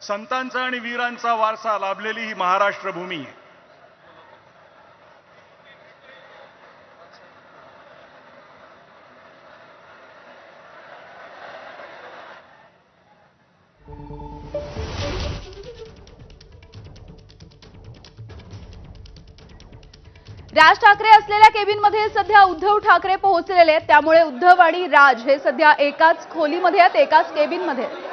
संतांचा आणि वीरांचा वारसा लाभलेली ही महाराष्ट्र भूमी आहे राज ठाकरे असलेल्या केबिनमध्ये सध्या उद्धव ठाकरे पोहोचलेले आहेत त्यामुळे उद्धव आणि राज हे सध्या एकाच खोलीमध्ये आहेत एकाच केबिनमध्ये आहेत.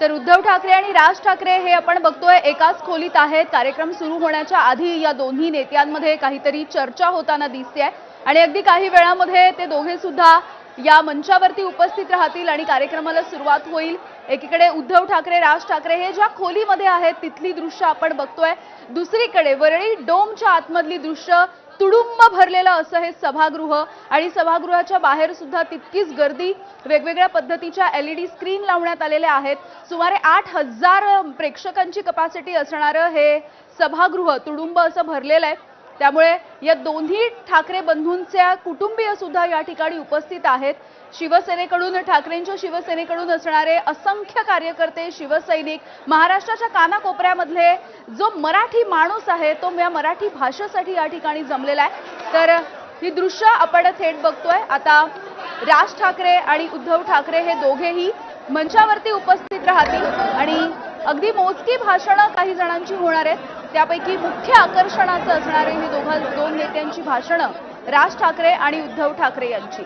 तर उद्धव ठाकरे आणि राज ठाकरे हे आपण बघतोय एकाच खोलीत आहेत. कार्यक्रम सुरू होण्याच्या आधी या दोन्ही नेत्यांमध्ये काहीतरी चर्चा होताना दिसते आणि अगदी काही वेळामध्ये ते दोघे सुद्धा या मंचावरती उपस्थित राहतील आणि कार्यक्रमाला सुरुवात होईल. एकीकडे उद्धव ठाकरे राज ठाकरे हे ज्या खोलीमध्ये आहेत तिथली दृश्य आपण बघतोय. दुसरीकडे वरळी डोमच्या आतमधली दृश्य तुडुंब भरलेलं असं हे सभागृह. आणि सभागृहाच्या बाहेर सुद्धा तितकीच गर्दी. वेगवेगळ्या पद्धतीच्या एलईडी स्क्रीन लावण्यात आलेल्या आहेत. सुमारे आठ हजार प्रेक्षकांची कपॅसिटी असणारं हे सभागृह तुडुंब असं भरलेलं आहे. त्यामुळे या दोन्ही ठाकरे बंधूंच्या कुटुंबीय सुद्धा या ठिकाणी उपस्थित आहेत. शिवसेनेकडून ठाकरेंच्या शिवसेनेकडून असणारे असंख्य कार्यकर्ते शिवसैनिक महाराष्ट्राच्या कानाकोपऱ्यामधले जो मराठी माणूस आहे तो या मराठी भाषेसाठी या ठिकाणी जमलेला आहे. तर ही दृश्य आपण थेट बघतोय. आता राज ठाकरे आणि उद्धव ठाकरे हे दोघेही मंचावरती उपस्थित राहतील आणि अगदी मोजकी भाषणं काही जणांची होणार आहेत. त्यापैकी मुख्य आकर्षणाचं असणारे हे दोघा दोन नेत्यांची भाषणं राज ठाकरे आणि उद्धव ठाकरे यांची.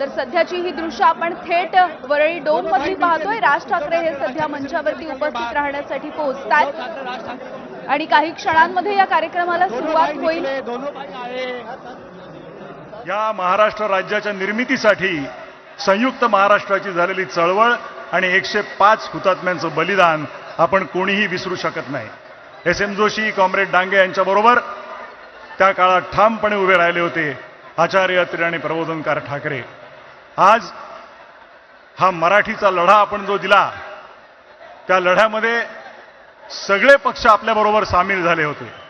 तर सध्याची ही दृश्य आपण थेट वरळी डोम मधली पाहतोय. राज ठाकरे हे सध्या मंचावरती उपस्थित राहण्यासाठी पोहोचतात. आणि काही क्षणांमध्ये या कार्यक्रमाला सुरुवात होईल. या महाराष्ट्र राज्याच्या निर्मितीसाठी संयुक्त महाराष्ट्राची झालेली चळवळ आणि एकशे पाच हुतात्म्यांचं बलिदान आपण कोणीही विसरू शकत नाही. S M Joshi comrade Dange यांच्याबरोबर त्या काळात ठामपणे उभे राहिले होते आचार्य अत्रे आणि प्रबोधनकार ठाकरे. आज हा मराठीचा लढा आपण जो दिला त्या लढ्यामध्ये सगळे पक्ष आपल्याबरोबर सामील झाले होते.